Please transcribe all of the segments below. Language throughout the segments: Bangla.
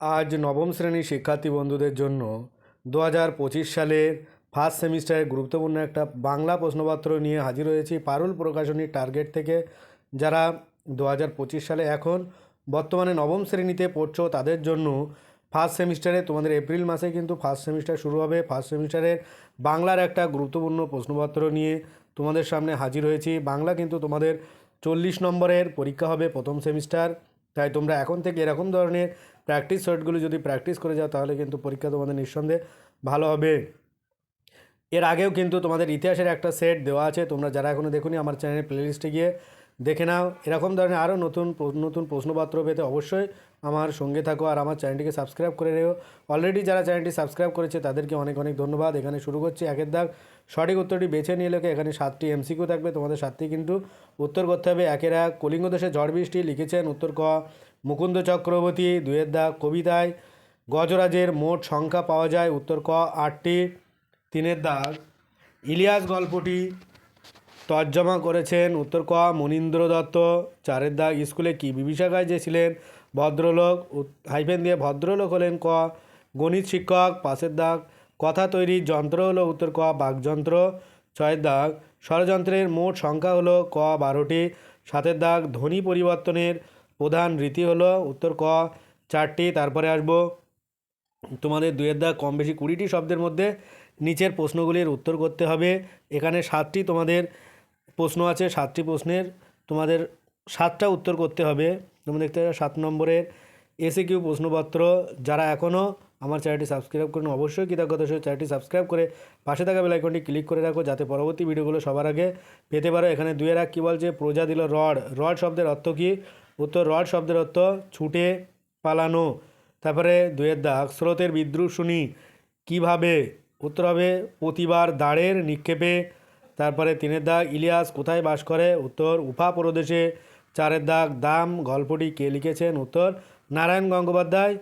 আজ নবম শ্রেণির শিক্ষার্থী বন্ধুদের জন্য দু হাজার পঁচিশ সালের ফার্স্ট সেমিস্টারের গুরুত্বপূর্ণ একটা বাংলা প্রশ্নপত্র নিয়ে হাজির হয়েছি। পারুল প্রকাশনীর টার্গেট থেকে যারা দু হাজার পঁচিশ সালে এখন বর্তমানে নবম শ্রেণীতে পড়ছো, তাদের জন্য ফার্স্ট সেমিস্টারে তোমাদের এপ্রিল মাসে কিন্তু ফার্স্ট সেমিস্টার শুরু হবে। ফার্স্ট সেমিস্টারের বাংলার একটা গুরুত্বপূর্ণ প্রশ্নপত্র নিয়ে তোমাদের সামনে হাজির হয়েছি। বাংলা কিন্তু তোমাদের চল্লিশ নম্বরের পরীক্ষা হবে প্রথম সেমিস্টার তাই তোমরা এখন থেকে এরকম ধরনের প্র্যাকটিস শর্টগুলো যদি প্র্যাকটিস করে যাও, তাহলে কিন্তু পরীক্ষা তোমাদের নিঃসন্দেহে ভালো হবে। এর আগেও কিন্তু তোমাদের ইতিহাসের একটা সেট দেওয়া আছে, তোমরা যারা এখনও দেখুনি আমার চ্যানেলের প্লেলিস্টে গিয়ে দেখে নাও। এরকম ধরনের আরও নতুন নতুন প্রশ্নপত্র পেতে অবশ্যই আমার সঙ্গে থাকো আর আমার চ্যানেলটিকে সাবস্ক্রাইব করে রেও অলরেডি যারা চ্যানেলটি সাবস্ক্রাইব করেছে, তাদেরকে অনেক অনেক ধন্যবাদ। এখানে শুরু করছি একের দাগ। সঠিক উত্তরটি বেছে নিয়ে লেখে। এখানে সাতটি এমসিকিউ থাকবে। তোমাদের সাতটি কিন্তু উত্তর করতে হবে। একের এক কলিঙ্গ দেশে ঝড় বৃষ্টি লিখেছেন উত্তর ক। মুকুন্দ চক্রবর্তী দুয়ের দাগ। কবিতায় গজরাজের মোট সংখ্যা পাওয়া যায়। উত্তর ক, আটটি। তিনের দাগ। ইলিয়াস গল্পটি তর্জমা করেছেন উত্তর ক মনীন্দ্র দত্ত। চারের দাগ স্কুলে কি বিভীষিকায় যে ছিলেন? ভদ্রলোক হাইফেন দিয়ে ভদ্রলোক হলেন ক। গণিত শিক্ষক পাশের দাগ। কথা তৈরির যন্ত্র হলো উত্তর ক বাকযন্ত্র ছয়ের দাগ। ষড়যন্ত্রের মোট সংখ্যা হলো ক বারোটি। সাতের দাগ ধ্বনি পরিবর্তনের প্রধান রীতি হলো উত্তর ক চারটি। তারপরে আসব। তোমাদের দুয়ের দাগ কম বেশি কুড়িটি শব্দের মধ্যে নিচের প্রশ্নগুলির উত্তর করতে হবে। এখানে সাতটি তোমাদের প্রশ্ন আছে, সাতটি প্রশ্নের। তোমাদের সাতটা উত্তর করতে হবে। তোমরা দেখতে পাচ্ছ, সাত নম্বরের এসে কিউ প্রশ্নপত্র। যারা এখনও আমার চ্যানেলটি সাবস্ক্রাইব করুন, অবশ্যই কৃতজ্ঞতা সহ চ্যানেলটি সাবস্ক্রাইব করে পাশে থাকা বেলাইকনটি ক্লিক করে রাখো, যাতে পরবর্তী ভিডিওগুলো সবার আগে পেতে পারো। এখানে দুয়ের এক কী বলছে? প্রজা দিল রড। রড শব্দের অর্থ কী? উত্তর, রড শব্দের অর্থ ছুটে পালানো। তারপরে দুয়ের দাগ স্রোতের বিদ্রুপ শুনি। কীভাবে? উত্তর হবে, প্রতিবার দাঁড়ের নিক্ষেপে তারপরে তিনের দাগ, ইলিয়াস কোথায় বাস করে? উত্তর, উফা প্রদেশে। চারের দাগ, দাম, গল্পটি কে লিখেছেন? উত্তর, নারায়ণ গঙ্গোপাধ্যায়।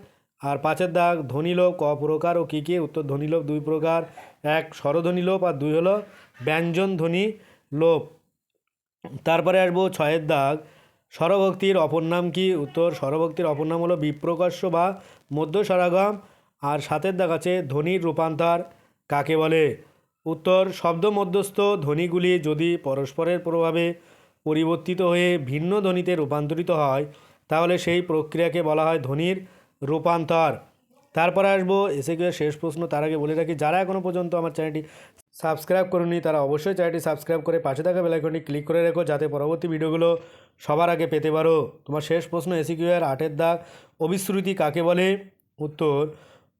আর পাঁচের দাগ ধনীলোপ ক প্রকার ও কী কী? উত্তর ধনীলোপ দুই প্রকার। এক স্বরধ্বনি লোপ আর দুই হলো ব্যঞ্জন ধ্বনি লোপ তারপরে আসব ছয়ের দাগ, স্বরভক্তির অপর নাম কি? উত্তর, স্বরভক্তির অপর নাম হলো বিপ্রকাশ্য বা মধ্য সরাগম আর সাতের দাগ আছে, ধ্বনির রূপান্তর, কাকে বলে? উত্তর শব্দ মধ্যস্থ ধ্বনিগুলি যদি পরস্পরের প্রভাবে পরিবর্তিত হয়ে ভিন্ন ধ্বনিতে রূপান্তরিত হয়, তাহলে সেই প্রক্রিয়াকে বলা হয় ধ্বনির রূপান্তর। তারপরে আসব এসে গিয়ে শেষ প্রশ্ন, তার আগে বলে রাখি, যারা এখনও পর্যন্ত আমার চ্যানেলটি সাবস্ক্রাইব করুনি তারা অবশ্যই চ্যানেলটি সাবস্ক্রাইব করে পাশে থাকা বেলাইকনটি ক্লিক করে রেখো, যাতে পরবর্তী ভিডিওগুলো সবার আগে পেতে পারো। তোমার শেষ প্রশ্ন এসি কিউ এর আটের দাগ অবিশ্রুতি কাকে বলে? উত্তর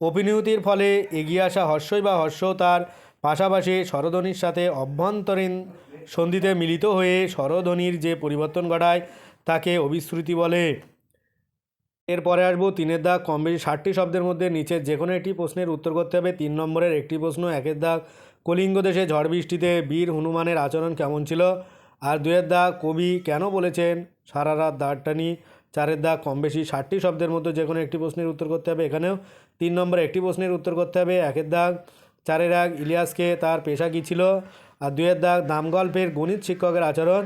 অপিনিয়তির ফলে এগিয়ে আসা হর্ষই বা হর্ষ তার পাশাপাশি স্বরধ্বনির সাথে অভ্যন্তরীণ সন্ধিতে মিলিত হয়ে স্বরধ্বনির যে পরিবর্তন ঘটায়, তাকে অবিশ্রুতি বলে। এরপরে আসব তিনের দাগ। কম বেশি ষাটটি শব্দের মধ্যে নিচের যে কোনো একটি প্রশ্নের উত্তর করতে হবে। তিন নম্বরের একটি প্রশ্ন, একের দাগ। কলিঙ্গ দেশে ঝড় বৃষ্টিতে বীর হনুমানের আচরণ কেমন ছিল? আর দুয়ের দাগ, কবি কেন বলেছেন সারা রাত দাঁড় টানি চারের দাগ, কম বেশি ষাটটি শব্দের মধ্যে যে কোনো একটি প্রশ্নের উত্তর করতে হবে এখানেও। তিন নম্বরে একটি প্রশ্নের উত্তর করতে হবে, একের দাগ। চারের দাগ ইলিয়াসকে তার পেশা কী ছিল? আর দুয়ের দাগ দামগল্পের গণিত শিক্ষকের আচরণ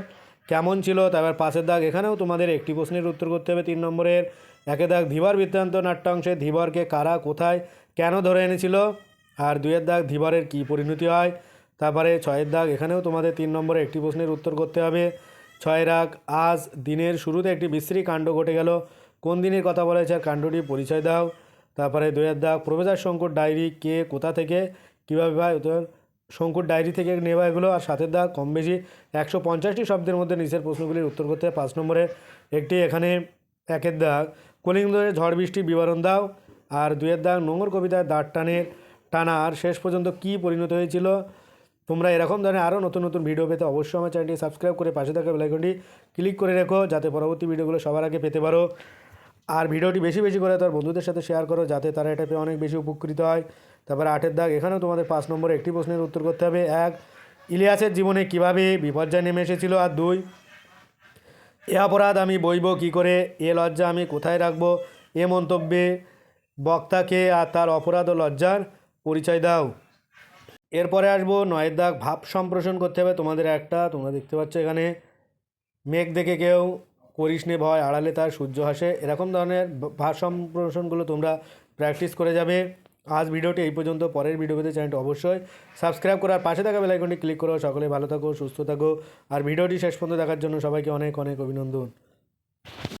কেমন ছিল? তারপর পাশের দাগ এখানেও তোমাদের একটি প্রশ্নের উত্তর করতে হবে তিন নম্বরের। একে দাগ ধীবর বৃত্তান্ত নাট্যাংশে ধীবরকে কারা কোথায় কেন ধরে এনেছিল? আর দুয়ের দাগ ধীবরের কী পরিণতি হয়? তারপরে ছয়ের দাগ এখানেও তোমাদের তিন নম্বরে একটি প্রশ্নের উত্তর করতে হবে। ছয়ের দাগ আজ দিনের শুরুতে একটি বিশ্রী কাণ্ড ঘটে গেল। কোন দিনের কথা বলেছে? আর কাণ্ডটি পরিচয় দাও। তারপরে দুইয়ের দাগ প্রফেসর শঙ্কর ডায়েরি কে কোথা থেকে, কীভাবে উত্তর শঙ্কুর ডায়েরি থেকে নেওয়া এগুলো, আর সাতের দাগ কম বেশি একশো পঞ্চাশটি শব্দের মধ্যে নিচের প্রশ্নগুলির উত্তর করতে পাঁচ নম্বরে একটি এখানে একের দাগ কলিঙ্গের ঝড় বৃষ্টি বিবরণ দাও। আর দুয়ের দাগ নোংর কবিতায় দাঁড় টানের টানার শেষ পর্যন্ত কী পরিণত হয়েছিল, তোমরা এরকম ধরনের আরও নতুন নতুন ভিডিও পেতে অবশ্যই আমার চ্যানেলটি সাবস্ক্রাইব করে পাশে থাকা বেলাইকনটি ক্লিক করে রেখো, যাতে পরবর্তী ভিডিওগুলো সবার আগে পেতে পারো। আর ভিডিওটি বেশি বেশি করে তার বন্ধুদের সাথে শেয়ার করো, যাতে তারা এটা পেয়ে অনেক বেশি উপকৃত হয়। তারপরে আটের দাগ, এখানেও তোমাদের পাঁচ নম্বরে একটি প্রশ্নের উত্তর করতে হবে। এক, ইলিয়াসের জীবনে কীভাবে বিপর্যয় নেমে এসেছিল? আর দুই, এ অপরাধ আমি বইব কি করে? এ লজ্জা আমি কোথায় রাখব? এ মন্তব্যে বক্তাকে আর তার অপরাধ ও লজ্জার পরিচয় দাও। এরপরে আসব, নয়ের দাগ, ভাব সম্প্রসারণ করতে হবে। তোমাদের একটা, তোমরা দেখতে পাচ্ছ এখানে, মেঘ দেখে কেউ করিস নে ভয় আড়ালে তার সূর্য হাসে এরকম ধরনের ভাষ সম্প্রসারণগুলো তোমরা প্র্যাকটিস করে যাবে। আজ ভিডিওটি এই পর্যন্ত, পরের ভিডিও পেতে চ্যানেলটি অবশ্যই সাবস্ক্রাইব করার পাশে থাকা বেলাইকনটি ক্লিক করো। সকলে ভালো থাকো, সুস্থ থাকো। আর ভিডিওটি শেষ পর্যন্ত দেখার জন্য সবাইকে অনেক অনেক অভিনন্দন।